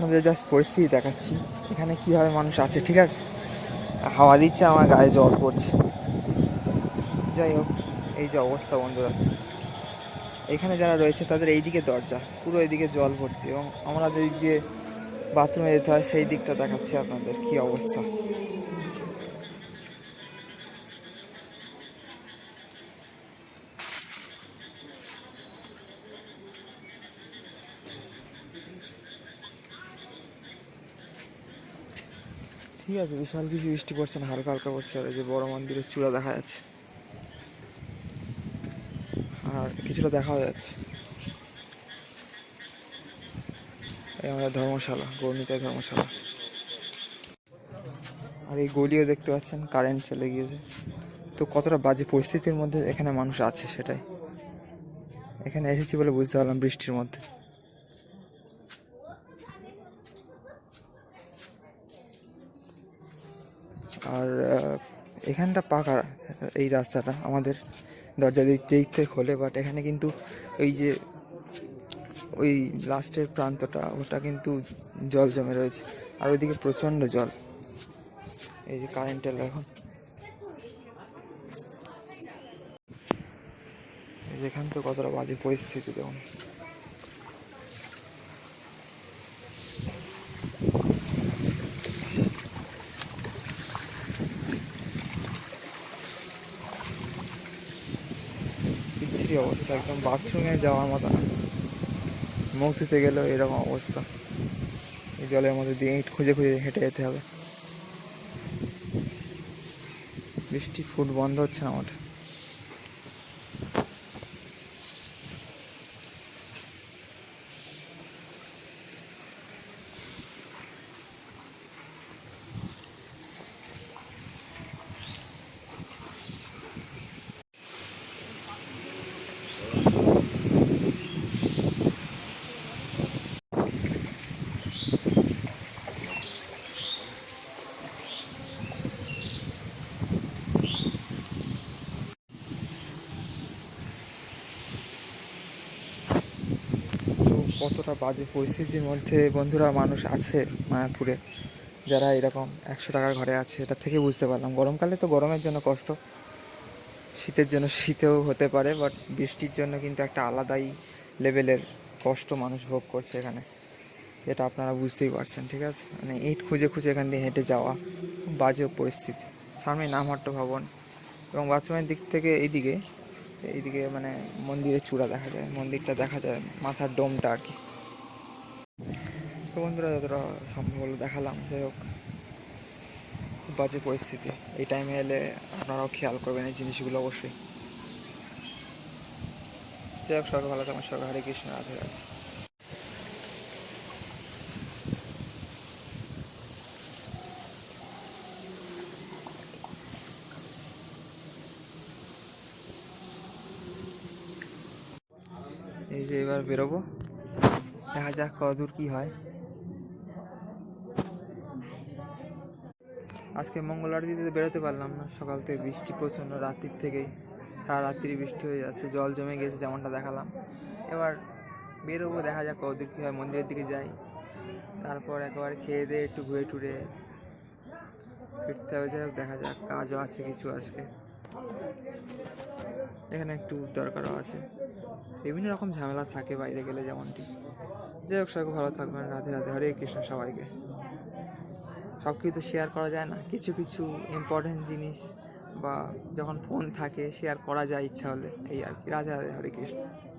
আপনাদের জাস্ট পরিস্থিতি দেখাচ্ছি। এখানে কীভাবে মানুষ আছে, ঠিক আছে? হাওয়া দিচ্ছে, আমার গায়ে জল পড়ছে। যাই হোক, এই যে অবস্থা বন্ধুরা। এখানে যারা রয়েছে, তাদের এই দিকে দরজা, পুরো এইদিকে জল ভর্তি এবং আমরা যেদিক দিয়ে বাথরুমে যেতে হয়, সেই দিকটা দেখাচ্ছি আপনাদের, কি অবস্থা। ঠিক আছে, বিশাল কিছু বৃষ্টি পড়ছে না, হালকা হালকা পড়ছে, আর যে বড় মন্দিরের চূড়া দেখা যাচ্ছে। আর কিছুটা দেখাও যাচ্ছে। এই আমাদের ধর্মশালা গৌরনীতায় ধর্মশালা। আর এই গলিও দেখতে পাচ্ছেন কারেন্ট চলে গিয়েছে। তো কতটা বাজে পরিস্থিতির মধ্যে এখানে মানুষ আছে সেটাই। এখানে এসেছি বলে বুঝতে পারলাম বৃষ্টির মধ্যে। আর এখানটা পাকা, এই রাস্তাটা আমাদের দরজা দিক থেকে খোলে বাট এখানে কিন্তু ওই যে, ওই লাস্টের প্রান্তটা, ওটা কিন্তু জল জমে রয়েছে। আর ওইদিকে প্রচণ্ড জল। এই যে কারেন্ট এলো এখন এখান তো কতটা বাজে পরিস্থিতি দেখুন। বিচ্ছিরি অবস্থা? একদম বাথরুমে যাওয়ার মতো না। মুখ ধুতে গেলেও এরকম অবস্থা। এই জলের মধ্যে দিয়ে ইট খুঁজে খুঁজে হেঁটে যেতে হবে। বৃষ্টি ফুট বন্ধ হচ্ছে না মোটে তো কতটা বাজে পরিস্থিতির মধ্যে বন্ধুরা মানুষ আছে মায়াপুরে, যারা এরকম একশো টাকার ঘরে আছে, এটা থেকে বুঝতে পারলাম। গরমকালে তো গরমের জন্য কষ্ট, শীতের জন্য শীতেও হতে পারে বাট বৃষ্টির জন্য কিন্তু একটা আলাদাই লেভেলের কষ্ট মানুষ ভোগ করছে এখানে। এটা আপনারা বুঝতেই পারছেন, ঠিক আছে? মানে ইট খুঁজে খুঁজে এখান দিয়ে হেঁটে যাওয়া বাজে পরিস্থিতি। সামনে নামহাট্ট ভবন এবং বাথরুমের দিক থেকে এইদিকে এইদিকে মানে মন্দিরের চূড়া দেখা যায়, মন্দিরটা দেখা যায় মাথার ডোমটা আর কি। তো বন্ধুরা, যতটা সম্ভব হলো দেখালাম, যাই হোক, খুব বাজে পরিস্থিতি। এই টাইমে এলে আপনারাও খেয়াল করবেন এই জিনিসগুলো অবশ্যই। যাই হোক, সবাই ভালো থাকুন সবাই হরে কৃষ্ণ, রাধে রাধে। এই যে এবার বেরোবো। দেখা যাক কদূর কি হয়। আজকে মঙ্গলবার দিতে বেরোতে পারলাম না। সকাল থেকে বৃষ্টি প্রচণ্ড, রাত্রির থেকেই। সারা রাত্রি বৃষ্টি হয়ে যাচ্ছে, জল জমে গেছে যেমনটা দেখালাম। এবার বেরোবো, দেখা যাক কদূর কী হয়, মন্দিরের দিকে যাই। তারপর একবার খেয়ে দিয়ে একটু ঘুরে টুরে ফিরতে হবে। যাই দেখা যাক, কাজও আছে কিছু আজকে। এখানে একটু দরকারও আছে। বিভিন্ন রকম ঝামেলা থাকে বাইরে গেলে যেমনটি। যাই হোক, সবাই ভালো থাকবেন। রাধে রাধে, হরে কৃষ্ণ সবাইকে। সব কিছু তো শেয়ার করা যায় না। কিছু কিছু ইম্পর্টেন্ট জিনিস বা যখন ফোন থাকে শেয়ার করা যায় ইচ্ছা হলে। এই আর কি। রাধে রাধে, হরে কৃষ্ণ।